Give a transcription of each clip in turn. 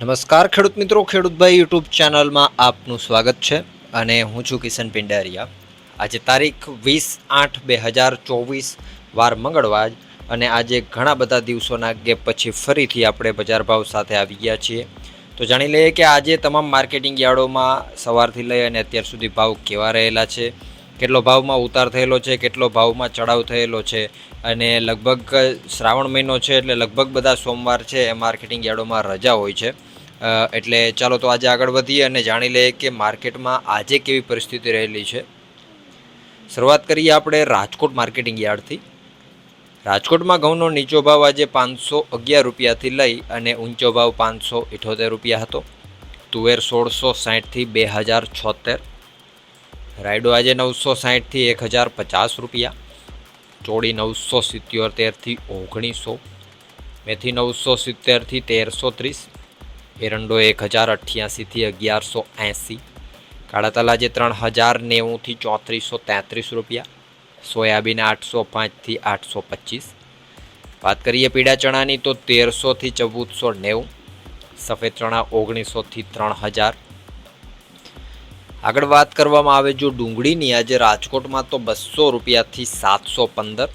નમસ્કાર ખેડૂત મિત્રો ખેડૂતભાઈ યુટ્યુબ ચેનલમાં આપનું સ્વાગત છે અને હું છું કિશન પિંડારિયા. આજે તારીખ વીસ આઠ બે હજાર ચોવીસ વાર મંગળવાર અને આજે ઘણા બધા દિવસોના ગેપ પછી ફરીથી આપણે બજાર ભાવ સાથે આવી ગયા છીએ. તો જાણી લઈએ કે આજે તમામ માર્કેટિંગ યાર્ડોમાં સવારથી લઈ અને અત્યાર સુધી ભાવ કેવા રહેલા છે, કેટલો ભાવમાં ઉતાર થયેલો છે, કેટલો ભાવમાં ચડાવ થયેલો છે અને લગભગ શ્રાવણ મહિનો છે એટલે લગભગ બધા સોમવાર છે એ માર્કેટિંગ યાર્ડોમાં રજા હોય છે. એટલે ચાલો તો આજે આગળ વધીએ અને જાણી લઈએ કે માર્કેટમાં આજે કેવી પરિસ્થિતિ રહેલી છે. શરૂઆત કરીએ આપણે રાજકોટ માર્કેટિંગ યાર્ડથી. રાજકોટમાં ઘઉંનો નીચો ભાવ આજે પાંચસો અગિયાર રૂપિયાથી લઈ અને ઊંચો ભાવ પાંચસો ઇઠોતેર રૂપિયા હતો. તુવેર સોળસો સાહીઠથી બે હજાર છોતેર. રાયડો આજે નવસો સાહીઠથી એક હજાર પચાસ રૂપિયા. ચોળી નવસો સિત્યોતેરથી ઓગણીસો. મેથી નવસો સિત્તેરથી તેરસો ત્રીસ. એરંડો એક હજાર અઠ્યાસીથી અગિયારસો એંસી. કાળા તલાજે ત્રણ હજાર નેવુંથી ચોત્રીસો તેત્રીસ રૂપિયા. સોયાબીન આઠસો પાંચથી આઠસો પચીસ. વાત કરીએ પીળા ચણાની તો તેરસોથી ચૌદસો નેવું. સફેદ ચણા ઓગણીસોથી ત્રણ હજાર. આગળ વાત કરવામાં આવે જો ડુંગળીની, આજે રાજકોટમાં તો બસો રૂપિયાથી સાતસો પંદર.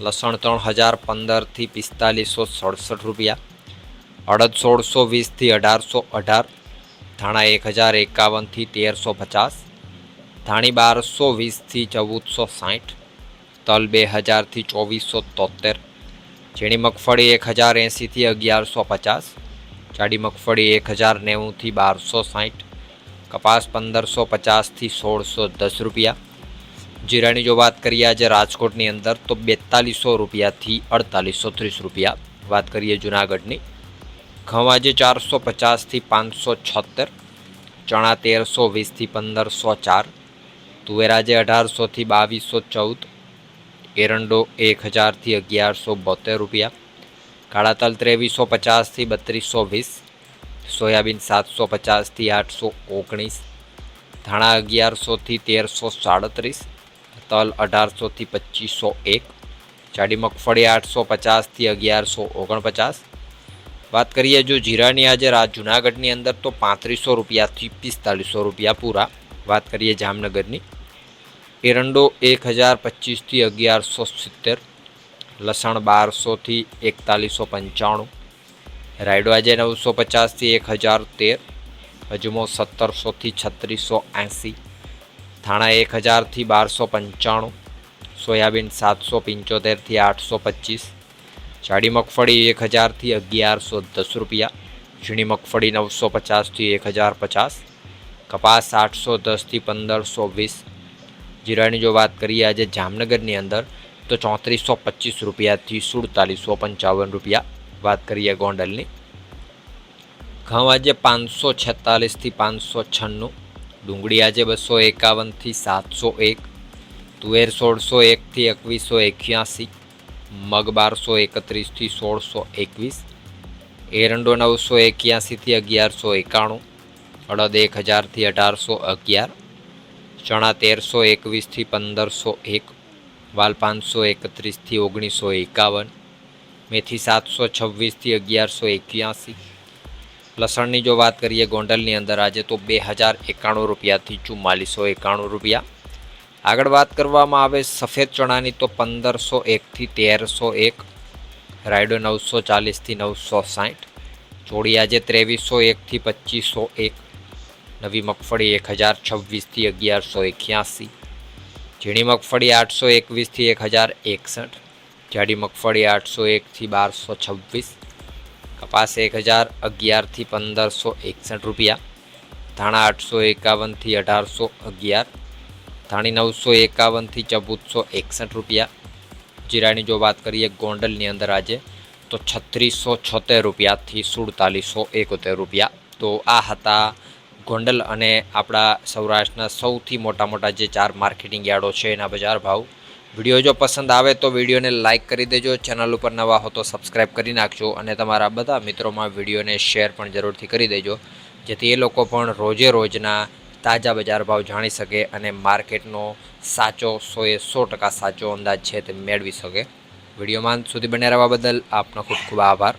લસણ ત્રણ હજાર પંદરથી પિસ્તાલીસો સડસઠ રૂપિયા. અડદ સોળસો વીસથી અઢારસો અઢાર, ધાણા એક હજાર એકાવનથી તેરસો પચાસ, ધાણી બારસો વીસથી ચૌદસો સાઠ, તલ બે હજારથી ચોવીસો તોતેર, ઝીણી મગફળી એક હજાર એંસીથી અગિયારસો પચાસ, જાડી મગફળી એક હજાર નેવુંથી બારસો સાઠ, કપાસ પંદરસો પચાસથી સોળસો દસ રૂપિયા, જીરાની જો વાત કરીએ આજે રાજકોટની અંદર તો બેતાલીસો રૂપિયાથી અડતાલીસો ત્રીસ રૂપિયા, વાત કરીએ જુનાગઢની ઘઉં આજે ચારસો પચાસથી પાંચસો છોતેર ચણા તેરસો વીસથી પંદરસો ચાર તુવેર આજે અઢારસોથી બાવીસો ચૌદ, એરંડો એક હજારથી અગિયારસો બોતેર રૂપિયા કાળા તલ ત્રેવીસો પચાસથી બત્રીસો વીસ, સોયાબીન સાતસો પચાસથી આઠસો ઓગણીસ, ધાણા અગિયારસોથી તેરસો સાડત્રીસ, તલ અઢારસોથી પચીસો એક, જાડી મગફળી આઠસો પચાસથી અગિયારસો ઓગણપચાસ વાત કરીએ જો જીરાની આજે રાત જુનાગઢની અંદર તો પાંત્રીસો રૂપિયાથી પિસ્તાલીસો રૂપિયા પૂરા. વાત કરીએ જામનગરની. એરંડો એક હજાર પચીસથી અગિયારસો સિત્તેર, લસણ બારસોથી એકતાલીસો પંચાણું, રાયડો આજે નવસો પચાસથી એક હજાર તેર અજમો સત્તરસોથી છત્રીસો એંસી થાણા એક હજારથી બારસો પંચાણું, સોયાબીન સાતસો પંચોતેરથી આઠસો પચીસ જાડી મગફળી એક હજારથી અગિયારસો દસ રૂપિયા, ઝીણી મગફળી નવસો પચાસથી એક હજાર પચાસ, કપાસ આઠસો દસથી પંદરસો વીસ. જીરાની જો વાત કરીએ આજે જામનગરની અંદર, તો ચોત્રીસો પચીસ રૂપિયાથી સુડતાલીસો પંચાવન રૂપિયા વાત કરીએ ગોંડલની. ઘઉં આજે પાંચસો છેતાલીસથી પાંચસો છન્નું, ડુંગળી આજે બસો એકાવનથી સાતસો એક, તુવેર સોળસો એકથી એકવીસો એક્યાસી મગ બારસો એકત્રીસથી સોળસો એકવીસ, એરંડો નવસો એક્યાસીથી અગિયારસો એકાણું અડદ એક હજારથી અઢારસો અગિયાર, ચણા તેરસો એકવીસથી પંદરસો એક, વાલ પાંચસો એકત્રીસથી ઓગણીસો એકાવન, મેથી સાતસો છવ્વીસથી અગિયારસો એક્યાસી. લસણની જો વાત કરીએ ગોંડલની અંદર, આજે તો બે હજાર એકાણું રૂપિયાથી ચુમ્માલીસો એકાણું રૂપિયા. આગળ વાત કરવામાં આવે સફેદ ચણાની તો પંદરસો એકથી તેરસો એક, રાયડો નવસો ચાલીસથી નવસો સાઠ, ચોળી આજે ત્રેવીસો એકથી પચીસો એક, નવી મગફળી એક હજાર છવ્વીસથી અગિયારસો એક્યાસી, ઝીણી મગફળી આઠસો એકવીસથી એક હજાર એકસઠ, જાડી મગફળી આઠસો એકથી બારસો છવ્વીસ, કપાસ એક હજાર અગિયારથી પંદરસો એકસઠ રૂપિયા, ધાણા આઠસો એકાવનથી અઢારસો અગિયાર ધાણી નવસો એકાવનથી ચૌદસો એકસઠ રૂપિયા. જીરાની જો વાત કરીએ ગોંડલની અંદર આજે, તો છત્રીસો છોતેર રૂપિયાથી સુડતાલીસો એકોતેર રૂપિયા. તો આ હતા ગોંડલ અને આપણા સૌરાષ્ટ્રના સૌથી મોટા મોટા જે ચાર માર્કેટિંગ યાર્ડો છે એના બજાર ભાવ. વીડિયો જો પસંદ આવે તો વિડીયોને લાઇક કરી દેજો, ચેનલ ઉપર નવા હો તો સબસ્ક્રાઈબ કરી નાખજો અને તમારા બધા મિત્રોમાં વિડીયોને શેર પણ જરૂરથી કરી દેજો. જેથી એ લોકો પણ રોજે રોજના તાજા બજાર ભાવ જાણી શકે અને માર્કેટનો સાચો સોએ સો ટકા સાચો અંદાજ છે તે મેળવી શકે. વિડીયોમાં સુધી બને રહેવા બદલ આપનો ખૂબ ખૂબ આભાર.